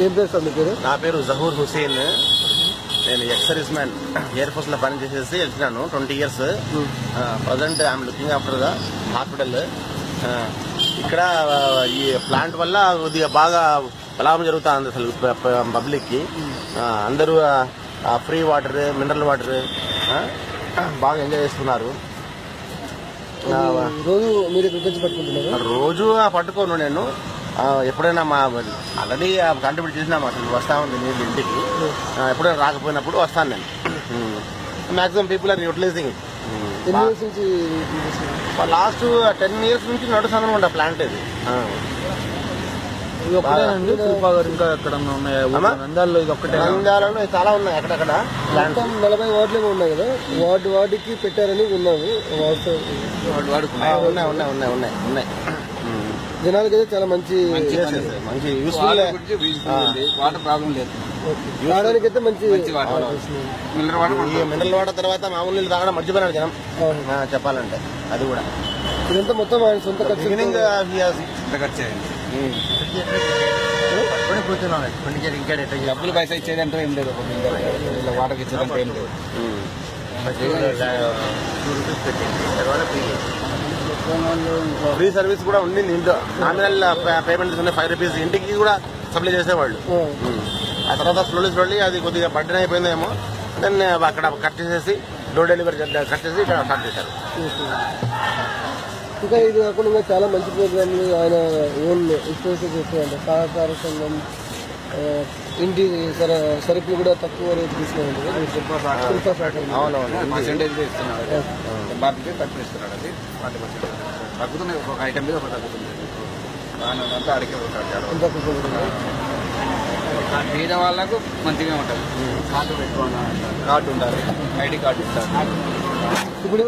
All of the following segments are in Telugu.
ఏం పేరు సార్ మీ పేరు? నా పేరు జహూర్ హుసేన్. నేను ఎక్స్ సర్వీస్ మ్యాన్ ఎయిర్ ఫోర్స్లో పనిచేసేసి వెళ్తున్నాను twenty years. Present I'm looking after the hospital ఇక్కడ ఈ ప్లాంట్ వల్ల కొద్దిగా బాగా లాభం జరుగుతుంది అసలు పబ్లిక్కి. ఆ, అందరూ ఫ్రీ వాటర్ మినరల్ వాటర్ బాగా ఎంజాయ్ చేస్తున్నారు. రోజు మీరు పట్టుకుంటున్నారు? రోజు ఆ పట్టుకోను నేను. ఎప్పుడైనా మా ఆల్రెడీ కంట్రిబ్యూట్ చేసినా అసలు వస్తా ఉంది నీళ్ళు ఇంటికి. ఎప్పుడైనా రాకపోయినప్పుడు వస్తాను నేను. Maximum people are utilising? Last ten years నుంచి నడుస్తాను అనుకుంటా ప్లాంట్ ఇది. ఇంకా ఎక్కడ ఉన్నాయా? అమ్మా? నంద్యాలలో ఇది ఒక్కటే నంద్యాలలో చాలా ఉన్నాయి అక్కడక్కడ ప్లాంట్స్ మొత్తం నలభై వార్డులు ఉన్నాయి కదా? వార్డు వార్డుకి పెట్టారని ఉన్నాయి ఉన్నాయి ఉన్నాయి ఉన్నాయి ఉన్నాయి. జనాలకి అయితే చాలా మంచి. మంచి యూస్ఫుల్ వాటర్ ప్రాబ్లం లేదు. తాగడానికి అయితే మంచి వాటర్ మినరల్ వాటర్ తర్వాత మామూలు నీళ్ళు తాగడం మర్చిపోయినాడు జనం చెప్పాలంటే. అది కూడా. ఇదంతా మొత్తం ఆయన సొంత ఖర్చు. బిగినింగ్ డబ్బులు పైసా ఇచ్చేదంటే ఏం లేదు. వాటర్కి ఇచ్చేదంటే ఏం లేదు. ఫ్రీ సర్వీస్ కూడా ఉండింది ఇంట్లో. నామినల్ పేమెంట్స్ ఉన్నాయి ఫైవ్ రూపీస్ ఇంటికి కూడా సప్లై చేసేవాళ్ళు. ఆ. తర్వాత స్లోలీ స్లోలీ అది కొద్దిగా బడ్డన్ అయిపోయిందేమో. దాన్ని అక్కడ కట్ చేసేసి డోర్ డెలివరీ కట్ చేసి ఇక్కడ స్టార్ట్ చేశారు. ఇంకా ఇది కాకుండా చాలా మంచి ప్రోగ్రాంలు ఆయన ఓన్ చేస్తాయంట సహకార సంఘం ఇంటి సర సరుకులు కూడా తక్కువ రేటు బాబుకి తక్కువ ఇస్తున్నాడు అది. తగ్గుతుంది ఐటమ్ మీద ఒక తగ్గుతుంది. అడిగే బీద వాళ్ళకు మంచిగా ఉంటుంది. కార్డు పెట్టుకోండి కార్డు ఉండాలి ఐడి కార్డు ఇస్తారు ఇప్పుడు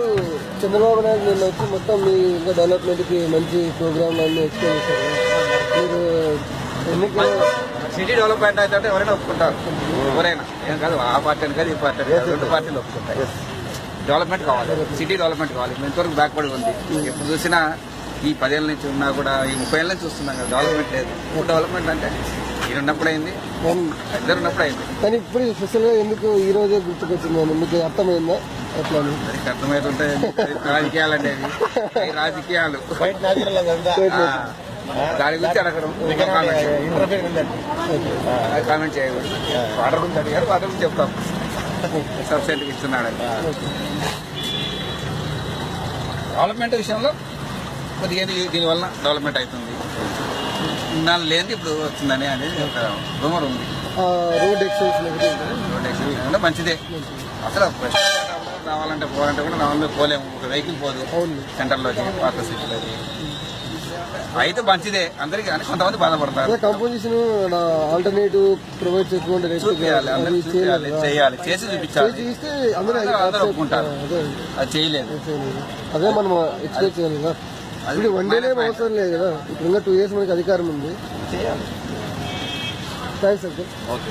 చంద్రబాబు నాయుడు నిన్న వచ్చి మొత్తం మీ ఇంకా డెవలప్మెంట్కి మంచి ప్రోగ్రామ్ అన్ని ఎక్స్ప్లెయిన్ చేశారు. మీరు ఎన్నికల సిటీ డెవలప్మెంట్ అయితే ఎవరైనా ఒప్పుకుంటారు. ఎవరైనా. ఏం కాదు ఆ పార్టీ అని కాదు ఈ పార్టీ రెండు పార్టీలు ఒప్పుకుంటాయి. డెవలప్మెంట్ కావాలి. సిటీ డెవలప్మెంట్ కావాలి. ఇంతవరకు బ్యాక్వర్డ్ ఉంది. ఎప్పుడు చూసినా ఈ పదేళ్ళ నుంచి ఉన్నా కూడా ఈ ముప్పై ఏళ్ళ నుంచి చూస్తున్నాం కదా డెవలప్మెంట్ లేదు. ఇప్పుడు డెవలప్మెంట్ అంటే ఈయన ఉన్నప్పుడు అయింది. ఇద్దరు ఉన్నప్పుడు అయింది. కానీ ఇప్పుడు స్పెషల్గా ఎందుకు ఈ రోజే గుర్తుకొచ్చింది మీకు అర్థమైందా? ఎట్లా దానికి రాజకీయాలు అంటే అవి రాజకీయాలు. దాని గురించి అడగడం కామెంట్ కామెంట్ చేయకూడదు వాటర్ గురించి అడిగారు వాటర్ గురించి చెప్తాం. సబ్సిడీ ఇస్తున్నాడని డెవలప్మెంట్ విషయంలో కొద్దిగా దీనివల్ల డెవలప్మెంట్ అవుతుంది. ఇన్నాళ్ళు లేనిది ఇప్పుడు వచ్చిందని అనేది ఒక రూమర్ ఉంది. రోడ్ రోడ్ మంచిదే. అసలు రావాలంటే పోవాలంటే కూడా నార్మల్గా పోలేము. ఒక వెహికల్ పోదు. సెంటర్లోకి పాత సిటీలోకి అయితే మంచిదే. అందరికీ కానీ కొంతమంది బాధపడతారు. అదే కంపోజిషన్ ఆల్టర్నేటివ్ ప్రొవైడ్ చూపించాలి చేయాలి చేసి చూపించాలి. అందరూ ఒప్పుకుంటారు. అదే. అది చేయలేదు. అదే మనం ఎక్స్పెక్ట్ చేయాలి కదా? ఇప్పుడు వన్ డేనే అవసరం లేదు కదా? ఇప్పుడు ఇంకా టూ ఇయర్స్ మనకి అధికారం ఉంది. థ్యాంక్స్ అండి ఓకే.